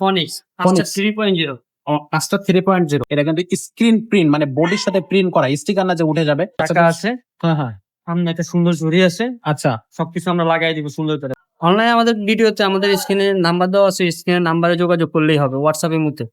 Phoenix Phoenix। Three point zero three point zero এটা কিন্তু screen print মানে বডির সাথে প্রিন্ট করা স্টিকার না যে উঠে যাবে। টাকা আছে। হ্যাঁ হ্যাঁ। সামনে একটা সুন্দর ঝুড়ি আছে। আচ্ছা। সবকিছু আমরা লাগাই দিব সুন্দর করে। অনলাইনে আমাদের ভিডিওতে আমাদের স্ক্রিনে নাম্বার দেওয়া আছে স্ক্রিনের নাম্বারে যোগাযোগ করলেই হবে হোয়াটসঅ্যাপের মধ্যে।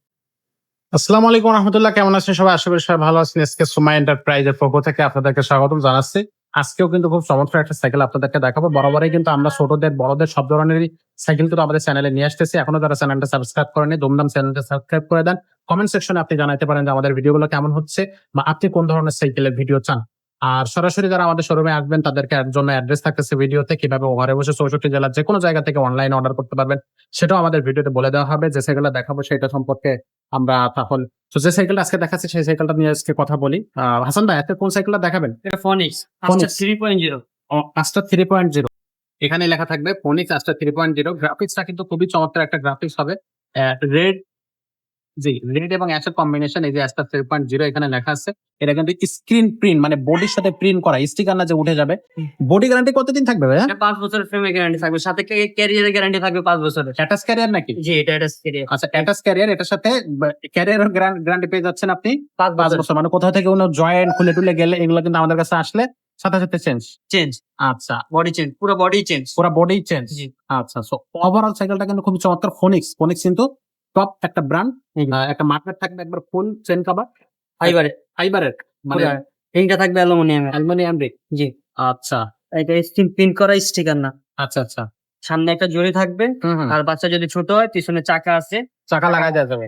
আসসালামু আলাইকুম রহমতুল্লাহ কেমন আছেন সবাই? আশা করি সবাই ভালো আছেন। এসকে সুমা এন্টারপ্রাইজের পক্ষ থেকে আপনাদেরকে স্বাগতম জানাচ্ছি। আজকেও কিন্তু খুব চমৎকার একটা সাইকেল আপনাদেরকে দেখাবো। বরাবরই কিন্তু আমরা ছোটদের, বড়দের সব ধরনের সাইকেল কিন্তু আমাদের চ্যানেলে নিয়ে আসতেছি। এখনও যারা চ্যানেলটা সাবস্ক্রাইব করেনি দুমদাম চ্যানেলটা সাবস্ক্রাইব করে দেন। কমেন্ট সেকশনে আপনি জানাতে পারেন যে আমাদের ভিডিওগুলো কেমন হচ্ছে বা আপনি কোন ধরনের সাইকেলের ভিডিও চান। আর সরাসরি যারা আমাদের শোরুমে আসবেন, তাদেরকে জন্য অ্যাড্রেস থাকতেছে ভিডিওতে কীভাবে ঘরে বসে চৌষট্টি জেলার যে কোনো জায়গা থেকে অনলাইনে অর্ডার করতে পারবেন, সেটাও আমাদের ভিডিওতে বলে দেওয়া হবে। যে সেগুলো দেখাবো, সেটা সম্পর্কে আমরা তখন তো যে সাইকেলটা আজকে দেখাচ্ছি সেই সাইকেলটা নিয়ে আজকে কথা বলি। আহ, হাসান ভাই আজকে কোন সাইকেলটা দেখাবেন? এটা Phoenix. Three point zero aster three point zero এখানে লেখা থাকবে Phoenix aster three point zero গ্রাফিক্সটা কিন্তু খুবই চমৎকার একটা গ্রাফিক্স হবে। রেড জি রেড এবং অ্যাশের কম্বিনেশন এই যে আস্টার থ্রি পয়েন্ট জিরো এখানে লেখা আছে এটা কিন্তু স্ক্রিন প্রিন্ট মানে বডির সাথে প্রিন্ট করা স্টিকার না যে উঠে যাবে। বডি গ্যারান্টি কতদিন থাকবে এটা পাঁচ বছরের ফ্রেমে গ্যারান্টি থাকবে সাথে ক্যারিয়ারের গ্যারান্টি থাকবে পাঁচ বছরের। অ্যাটাচ ক্যারিয়ার নাকি? জি এটা এটা ক্যারিয়ার আচ্ছা অ্যাটাচ ক্যারিয়ার এটার সাথে ক্যারিয়ার গ্যারান্টি পেয়ে যাচ্ছেন আপনি? পাঁচ পাঁচ বছর। বছর মানে কোথাও থেকে কোনো জয়েন্ট খুলে টুলে গেলে এগুলো কিন্তু আমাদের কাছে আসলে সাথে সাথে চেঞ্জ চেঞ্জ আচ্ছা। বডি চেঞ্জ পুরো বডি চেঞ্জ পুরো বডি চেঞ্জ আচ্ছা সো ওভারঅল সাইকেলটা কিন্তু খুব চমৎকার ফোনিক্স ফোনিক্স কিন্তু টপ একটা ব্র্যান্ড একটা মার্কেট থাকবে একবার ফুল চেন কাভার ফাইবারে ফাইবারের মানে এইটা থাকবে অ্যালুমিনিয়ামের। অ্যালুমিনিয়াম রিক জি। আচ্ছা। এটা স্ক্রিন প্রিন্ট করা স্টিকার না। আচ্ছা আচ্ছা। সামনে একটা জড়ি থাকবে আর বাচ্চা যদি ছোট হয় পিছনে চাকা আছে। চাকা লাগাই দেওয়া যাবে।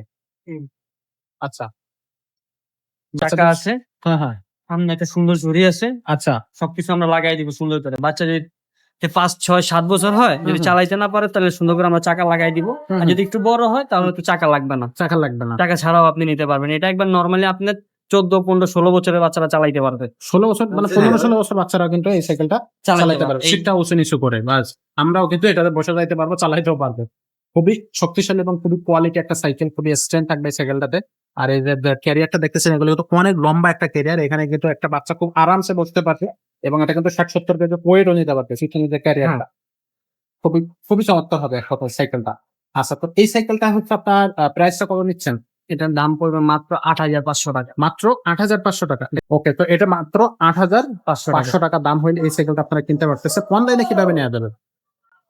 আচ্ছা। চাকা আছে। হ্যাঁ হ্যাঁ। সামনে একটা সুন্দর ঝুড়ি আছে। আচ্ছা। সবকিছু আমরা লাগাই দিব সুন্দর করে। বাচ্চা যদি পাঁচ ছয় সাত বছর হয় যদি চালাইতে না পারে তাহলে সুন্দর করে আমরা চাকা লাগাই দিব। আর যদি একটু বড় হয় তাহলে একটু চাকা লাগবে না। চাকা লাগবে না। চাকা ছাড়াও আপনি নিতে পারবেন। এটা একবার নর্মালি আপনার চোদ্দ পনেরো ষোলো বছরের বাচ্চারা চালাইতে পারবে। ষোলো বছর মানে পনেরো ষোলো বছর বাচ্চারাও কিন্তু এই সাইকেলটা চালাইতে পারবে। সিটটা উঁচু নিচু করে বাস। আমরাও কিন্তু এটাতে বসে যাইতে পারব চালাইতেও পারবে। খুবই শক্তিশালী এবং খুবই কোয়ালিটি একটা সাইকেল খুবই স্ট্রেন্থ থাকবে এই সাইকেলটাতে আর এই যে ক্যারিয়ারটা দেখতেছেন এগুলো কিন্তু অনেক লম্বা একটা ক্যারিয়ার এখানে কিন্তু একটা বাচ্চা খুব আরামসে বসতে পারবে এবং এটা কিন্তু ষাট সত্তর কেজি ওয়েটও নিতে পারবে সিটের যে ক্যারিয়ারটা খুবই খুবই চমৎকার হবে এক কথায় সাইকেলটা আচ্ছা তো এই সাইকেলটা হচ্ছে আপনার প্রাইসটা কত নিচ্ছেন? এটার দাম পড়বে মাত্র আট হাজার পাঁচশো টাকা। মাত্র আট হাজার পাঁচশো টাকা। ওকে তো এটা মাত্র আট হাজার পাঁচশো টাকা। পাঁচশো টাকা দাম হইলে এই সাইকেলটা আপনারা কিনতে পারতেছে অনলাইনে কীভাবে নেওয়া যাবে?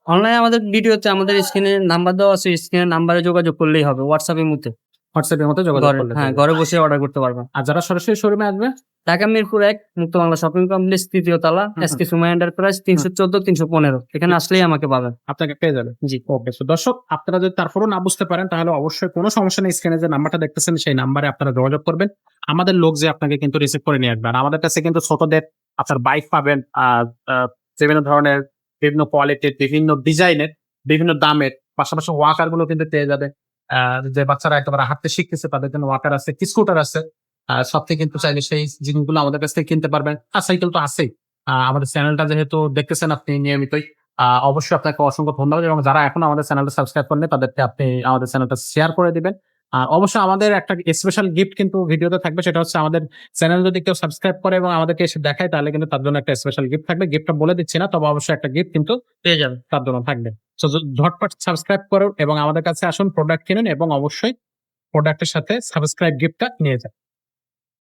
অনলাইনে আমাদের ভিডিওতে আমাদের স্ক্রিনে নাম্বার দেওয়া আছে স্ক্রিনের নাম্বারে যোগাযোগ করলেই হবে হোয়াটসঅ্যাপের মধ্যে। হোয়াটসঅ্যাপের মধ্যে যোগাযোগ করলে হ্যাঁ ঘরে বসে অর্ডার করতে পারবেন আর যারা সরাসরি শোরুমে আসবে? ঢাকা মিরপুর এক মুক্ত বাংলা শপিং কমপ্লেক্স তৃতীয় তলা হুম। এসকে সুমা এন্টারপ্রাইজ তিনশো চোদ্দ তিনশো পনেরো। এখানে আসলেই আমাকে পাবেন। আপনাকে পেয়ে জি। ওকে তো দর্শক আপনারা যদি তারপরও না বুঝতে পারেন তাহলে অবশ্যই কোনো সমস্যা নেই স্ক্রিনে যে নাম্বারটা দেখতেছেন সেই নাম্বারে আপনারা যোগাযোগ করবেন। আমাদের লোক যে আপনাকে কিন্তু রিসিভ করে নিয়ে আসবে। আর আমাদের কাছে কিন্তু ছোটদের আপনার বাইক পাবেন আর বিভিন্ন ধরনের বিভিন্ন কোয়ালিটির বিভিন্ন ডিজাইনের বিভিন্ন দামের পাশাপাশি ওয়াকারগুলো কিন্তু পেয়ে যাবে যে বাচ্চারা একেবারে হাঁটতে শিখতেছে, তাদের জন্য ওয়াকার আছে স্কুটার আছে সব থেকে কিন্তু চাইলে সেই জিনিসগুলো আমাদের কাছ থেকে কিনতে পারবেন। আর সাইকেল তো আছেই। আমাদের চ্যানেলটা যেহেতু দেখতেছেন আপনি নিয়মিতই অবশ্যই আপনাকে অসংখ্য ধন্যবাদ এবং যারা এখন আমাদের চ্যানেলটা সাবস্ক্রাইব করেন তাদেরকে আপনি আমাদের চ্যানেলটা শেয়ার করে দিবেন। আর অবশ্যই আমাদের একটা স্পেশাল গিফট কিন্তু ভিডিওতে থাকবে, সেটা হচ্ছে আমাদের চ্যানেল যদি কেউ সাবস্ক্রাইব করে এবং আমাদেরকে এসে দেখায়, তাহলে কিন্তু তার জন্য একটা স্পেশাল গিফট থাকবে। গিফটটা বলে দিচ্ছি না, তবে অবশ্যই একটা গিফট কিন্তু পেয়ে যাবে, তার জন্য থাকবে। সো ঝটপট সাবস্ক্রাইব করুন এবং আমাদের কাছে আসুন প্রোডাক্ট কিনুন এবং অবশ্যই প্রোডাক্টের সাথে সাবস্ক্রাইব গিফটটা নিয়ে যান।